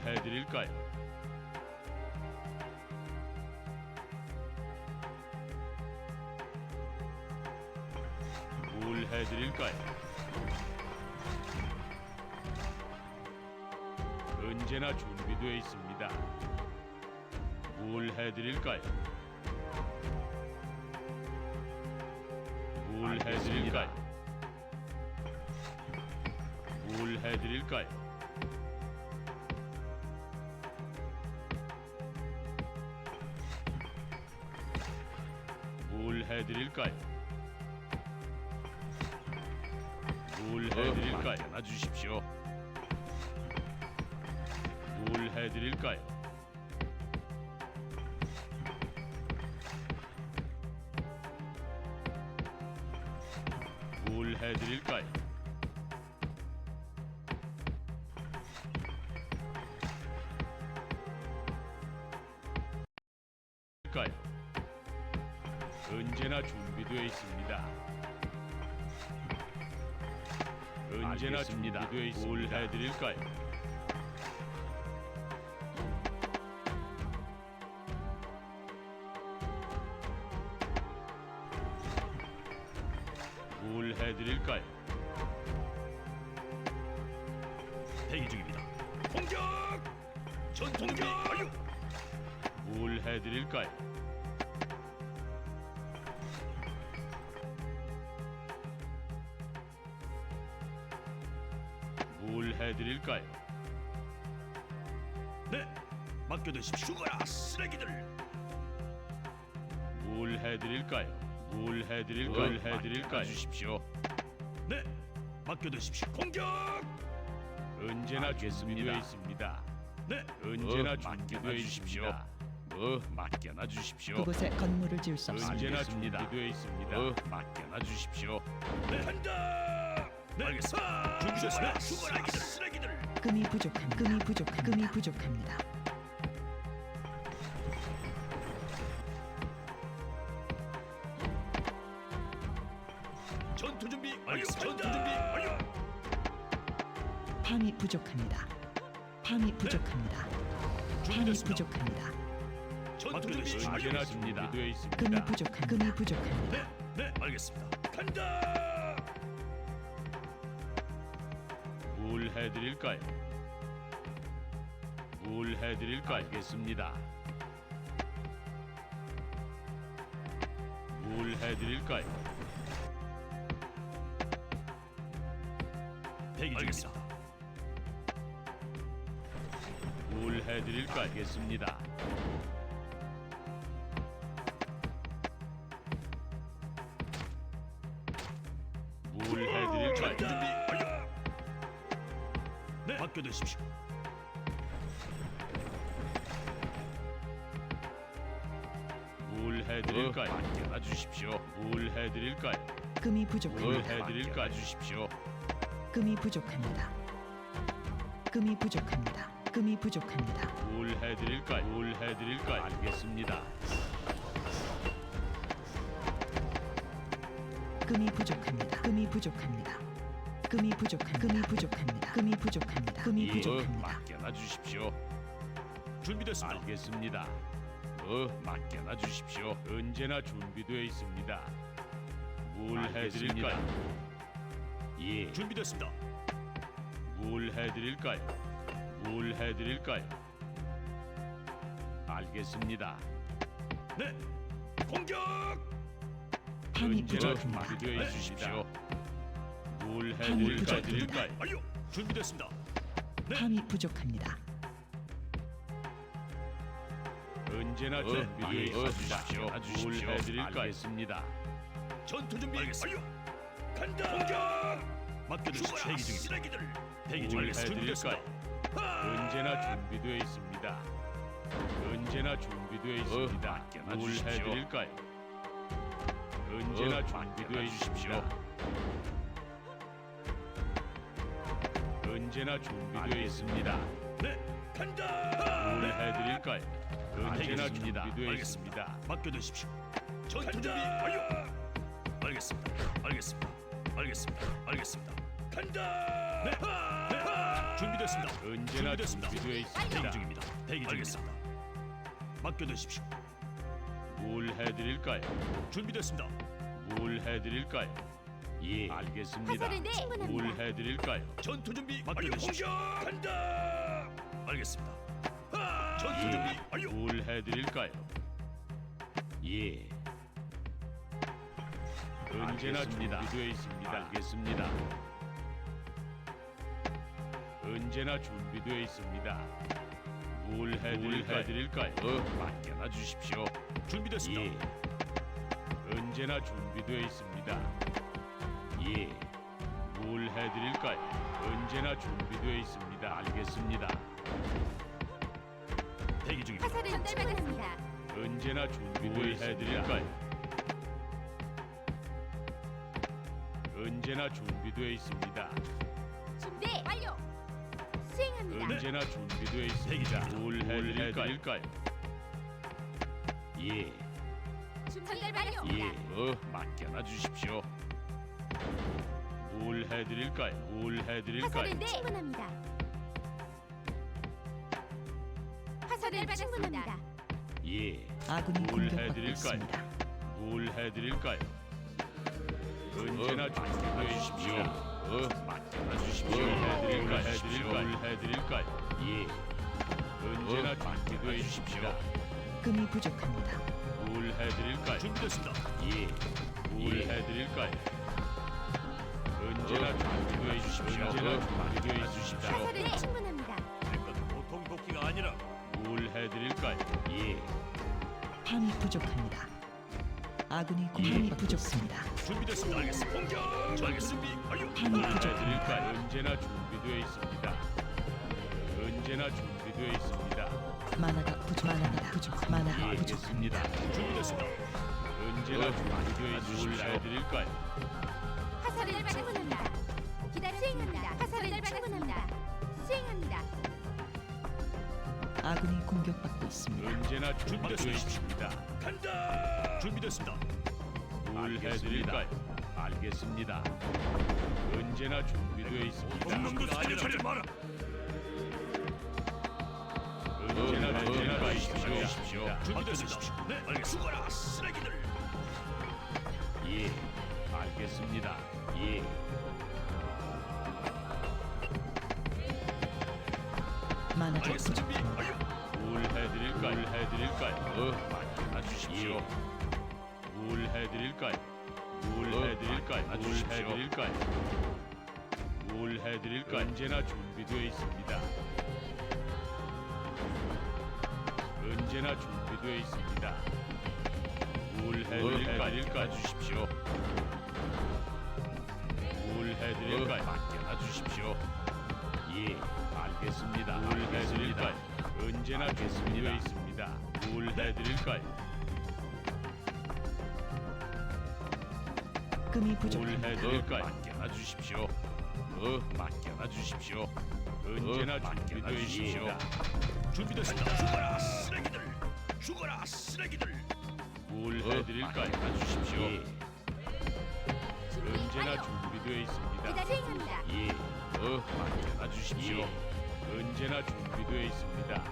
해드릴까요? 뭘 해드릴까요? 언제나 준비되어 있습니다. 뭘 해드릴까요? 뭘 해드릴까요? 뭘 해드릴까요? 해드릴까요? 뭘 해드릴까요? 맡겨놔 주십시오. 뭘 해드릴까요? 뭘 해드릴까요? 까요 언제나 준비되어 있습니다. 언제나 알겠습니다. 준비되어 있습니다. 뭘 해드릴까요? 뭘 해드릴까요? 대기 중입니다. 공격! 완료. 뭘 해드릴까요? 해드릴까요? 네, 맡겨두십시오. 죽어라 쓰레기들. 뭘 해드릴까요? 뭘 해드릴까요? 뭘 해드릴까요? 주십시오. 네, 맡겨두십시오. 공격! 언제나 준비되어 있습니다. 네, 언제나 어, 준비되어 맡겨놔 있습니다. 뭐 맡겨놔 주십시오. 그곳에 건물을 지을 수 없습니다. 언제나 알겠습니다. 준비되어 있습니다. 어, 맡겨놔 주십시오. 네, 간다. 네, 알겠습니다. 준비됐습니다. 죽어라 쓰레기들. 금이 부족합니다. 금이 부족합니다. 금이 부족합니다. 전투 준비 완료. 전투 준비 완료. 밤이 부족합니다. 밤이 부족합니다. 밤이 준비됐습니다. 부족합니다. 전투 준비 완료. 준비되어 금이 있습니다. 부족합니다. 금이 부족합니다. 네, 네, 알겠습니다. 간다. 해드릴까요? 뭘 해드릴까요? 알겠습니다. 뭘 해드릴까요? 대기 중입니다. 뭘 해드릴까 알겠습니다. 뭘. 네, 맡겨두십시오. 뭘 해드릴까요? 맡겨놔 주십시오. 뭘 해드릴까요? 금이 뭘 부족합니다. 해드릴까 주십시오. 금이 부족합니다. 금이 부족합니다. 금이 부족합니다. 뭘 해드릴까요? 뭘 해드릴까요? 알겠습니다. 금이 부족합니다. 금이 부족합니다. 금이 부족합니다. 금이 부족합니다. 금이 부족합니다. 금이 예, 부족합니다. 맡겨놔 주십시오. 준비됐습니다. 알겠습니다. 어, 맡겨놔 주십시오. 언제나 준비되어 있습니다. 뭘 알겠습니다. 해드릴까요? 예, 준비됐습니다. 뭘 해드릴까요? 뭘 해드릴까요? 알겠습니다. 네, 공격! 언제나 부족합니다. 준비되어 네. 있으십시오. 뭘 밤이 해드릴까 부족합니다. 드릴까요? 완료. 준비됐습니다. 네. 밤이 부족합니다. 언제나 어, 준비되어 예, 있으십시오. 어, 뭘 주십시오. 해드릴까요? 알겠습니다. 전투 준비 완료. 간다. 공격! 맡겨두십시오. 대기 중입니다. 쓰레기들. 대기 뭘 중입니다. 준비됐습니다. 언제나 준비되어 있습니다. 언제나 준비되어 있습니다. 맡겨놔 뭘 주십시오. 해드릴까요? 언제나 어, 준비되어 있습니다. 언제나 준비되어. 있습니다. 네, 간다. 뭘 네. 해드릴까요? 언제나 알겠습니다. 준비되어. 있습니다. 맡겨두십시오. 전투 준비 완료. 알겠습니다. 알겠습니다. 알겠습니다. 알겠습니다. 간다. 네. 네. 준비됐습니다. 언제나 준비됐습니다. 준비되어 있습니다. 대기 중입니다. 대기 중입니다. 맡겨두십시오. 뭘 해드릴까요? 준비됐습니다. 뭘 해드릴까요? 예. 알겠습니다. 화살은 충분합니다. 뭘 해드릴까요? 전투 준비 맡겨두십시오. 간다. 알겠습니다. 전투 준비 완료. 뭘 해드릴까요? 예. 언제나 알겠습니다. 준비되어 있습니다. 알겠습니다. 언제나 준비되어 있습니다. 뭘 해드릴까요? 어, 맡겨놔 주십시오. 준비됐습니다. 예. 언제나 준비되어 있습니다. 예. 뭘 해드릴까요? 언제나 준비되어 있습니다. 알겠습니다. 대기 중입니다. 화살은 전달받았습니다. 언제나 준비되어 해드릴까요? 언제나 준비되어 있습니다. 준비 완료. 수행합니다. 언제나 준비되어 있습니다. 뭘 해드릴까요? 예, 전달받았습니다. 예, 어, 맡겨놔 주십시오. 뭘 해드릴까요? 뭘 해드릴까요? 화살은 충분합니다. 화살은 충분합니다. 예, 아군이 뭘 공격받고 해드릴까요? 있습니다. 뭘 해드릴까요? 언제나 준비되어 있십시오. 어, 맡겨놔 주십시오. 해드릴까요? 해드릴까요? 뭘 해드릴까요? 예, 언제나 준비되어 있십시오. 금이 부족합니다. 뭘 해드릴까요? 준비됐습니다. 예, 뭘 예. 해드릴까요? 화살은 충분합니다. 이건 보통 도끼가 아니라 뭘 해드릴까요? 예, 밤이 부족합니다. 아군이 공격받고 있습니다. 준비됐습니다. 알겠습니다. 공격. 준비. 밤이 뭘 부족합니다. 해드릴까요? 언제나 준비되어 있습니다. 언제나 준비되어 있습니다. 만화가 부족. 만화가 부족. 만화가 예, 부족합니다. 준비됐습니다. 언제나 준비되어 있십시오. 뭘 해드릴까요? 화살은 충분합니다. 수행합니다. 화살은 충분합니다. 수행합니다. 아군이 공격받고 있습니다. 언제나 준비되어 준비됐습니다. 있습니다. 간다. 준비됐습니다. 뭘 알겠습니다. 해드릴까요? 알겠습니다. 언제나 준비되어 있습니다. 놈도 살려차지 마라. 언제나 언제나 있십시오. 준비됐습니다. 네, 알겠습니다. 죽어라 쓰레기들. 예, 알겠습니다. 예, 완료. 뭘 해드릴까요? 뭘 해드릴까요? 어, 맡겨놔 주십시오. 뭘 해드릴까요? 뭘 해드릴까요? 뭘 해드릴까요? 뭘 해드릴까요? 언제나 준비되어 있습니다. 언제나 준비되어 있습니다. 뭘 해드릴까요? 주십시오. 뭘 해드릴까요? 맡겨놔 주십시오. 예, 알겠습니다. 뭘 해드릴까요? 언제나 준비되어 있습니다. 뭘 해드릴까요? 금이 뭘 부족합니다. 해드릴까요? 맡겨놔 주십시오. 어, 맡겨놔 주십시오. 언제나 준비되어 있습니다. 준비됐습니다. 죽어라 쓰레기들. 죽어라 쓰레기들. 뭘 해드릴까요? 맡겨놔 주십시오. 준비 언제나 완료. 준비되어 있습니다. 수행합니다. 예, 어, 맡겨놔 주십시오. 언제나 준비되어 있습니다.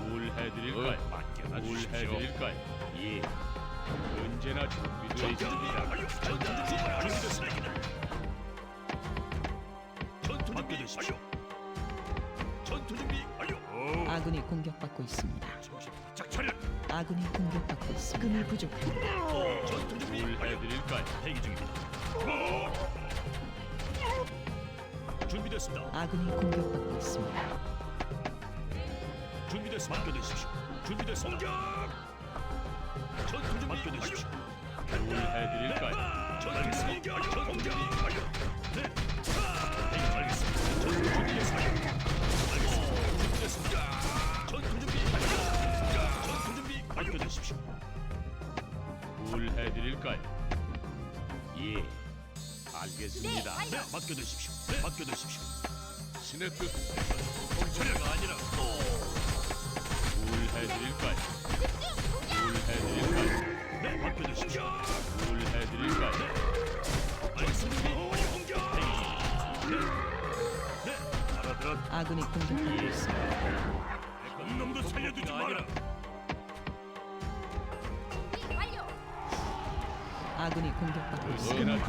뭘 해드릴까요? 맡겨놔 뭘 해드릴까요? 예, 언제나 준비되어 있습니다. 전투 준비 완료. 전투 준비 완료. 아군이 공격받고 있습니다. 정신 바짝 차려. 아군이 공격받고 있습니다. 금이 부족합니다. 전투 준비 뭘 완료. 해드릴까요? 대기 중입니다. 준비됐습니다. 아군이 공격받고 있습니다. 준비됐습니다. 맡겨두십시오. 준비됐습니다. 공격! 전투 준비 맡겨두십시오. 뭘 해드릴까요? 전투 준비 완료. 완료. 네. 네, 알겠습니다. 전투 준비됐습니다. 알겠습니다. 준비됐습니다. 전투 준비 완료. 전투 준비 맡겨두십시오. 뭘 해드릴까요? 예, 네, 알겠습니다. 완료. 네, 맡겨두십시오. 네, 맡겨두십시오. 신의 뜻, 공차례가 아니라 뭘 해드릴까요? 뭘 해드릴까요? 네, 맡겨두십시오. 뭘 해드릴까요? 알겠습니다. 완료. 공격! 네. 네, 알아들었. 공격받고 있습니다. 놈도 살려두지 마라. 아군이 공격받고 있습니다.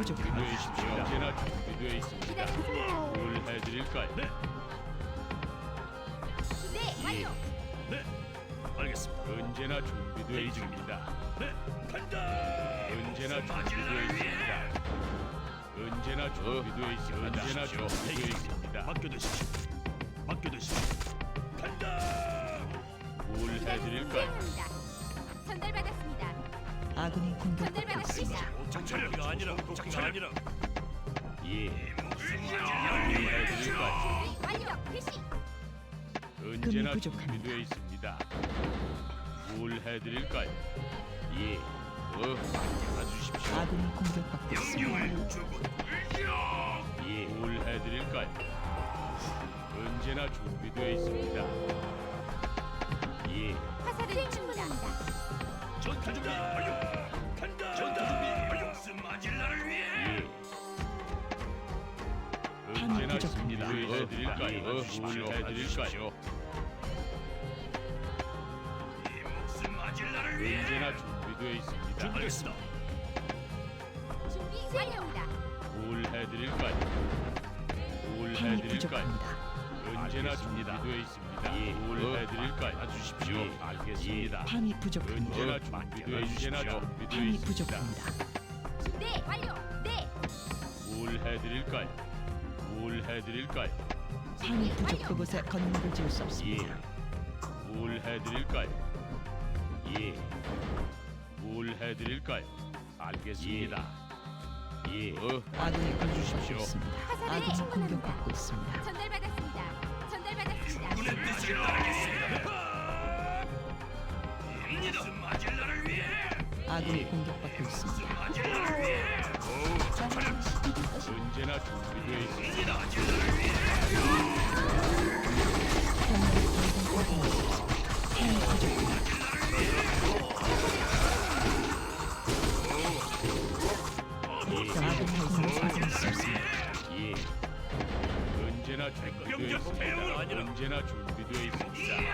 뭘 해드릴까요? 네, 네, 완료. 네, 알겠습니다. 언제나 준비되어 있습니다. 네, 간다. 언제나 준비되어 있습니다. 언제나 준비되어 있습니다. 언제나 준비되어 있습니다. 맡겨두십시오. 맡겨두십시오. 간다. 뭘 해드릴까요? 수행합니다. 전달받았습니다. 아군이 공격받고 전달받았습니다. 있습니다. 정찰기가 아니라 정찰 아니라. 예. 완료. 개시. 언제나 부족합니다. 준비되어 있습니다. 뭘 해드릴까요? 예. 어, 맡겨주십시오. 아군이 공격받고 있습니다. 예. 뭘 해드릴까요? 언제나 준비되어 있습니다. 예. 화살은 충분합니다. 전투 준비 완료. 간다. 전투 준비 완료. 나를 위해. 예. 언제나 부족합니다. 준비되어 해드릴까요? 뭘 해드릴까요? 이 목숨 맞을 나를 위해. 언제나 준비되어 있습니다. 준비했습니다. 준비 완료입니다. 뭘 해드릴까요? 뭘 해드릴까요? 부족합니다. 언제나 준비되어 있습니다. 뭘 해드릴까요? 주십시오. 알겠습니다. 밤이 부족합니다. 언제나 준비되어 언제나 준비되어 있습니다. 부족합니다. 네, 완료. 네. 뭘 해드릴까요? 뭘 해드릴까요? 밤이 부족 그곳에 건물을 지을 수 예. 없습니다. 뭘 해드릴까요? 예. 뭘 해드릴까요? 알겠습니다. 예. 어, 아군이 공격받고 주십시오. 있습니다. 화살은 아군이 충분합니다. 공격받고 있습니다. 전달받았습니다. 전달받았습니다. 군의 뜻을 따르겠습니다. 맞을 나를 위해. 아군이 공격받고 있습니다. 나를 위해. 언제나 준비되어 있습니다. 아군이 공격받고 있습니다. 예. 언제나 준비되어 병력 있습니다. 배웅은 아니라. 언제나 준비되어 있습니다. 예,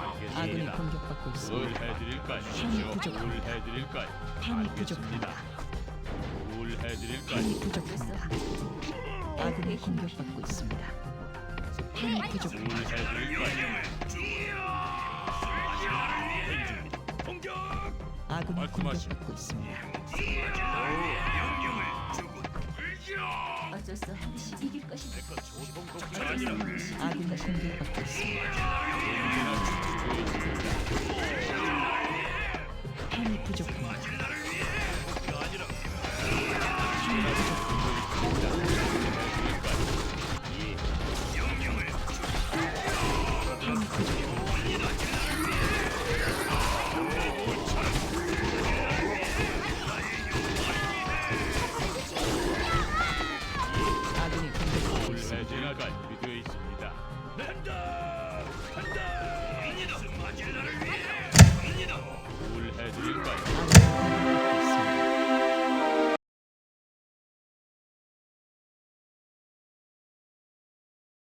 아군이 알겠습니다. 공격받고 뭘 있습니다. 해드릴까요? 뭘 부족합니다. 해드릴까요? 알겠습니다. 뭘 해드릴까요? 부족합니다. 아군이 공격받고 있습니다. 뭘 부족합니다. 해드릴까요? 공격. 아군이 말씀하시오. 공격받고 있습니다. 어쩔 수 없이 이길 것이다. 아군이 공격받고 있습니다. 언제나 준비되어 있습니다.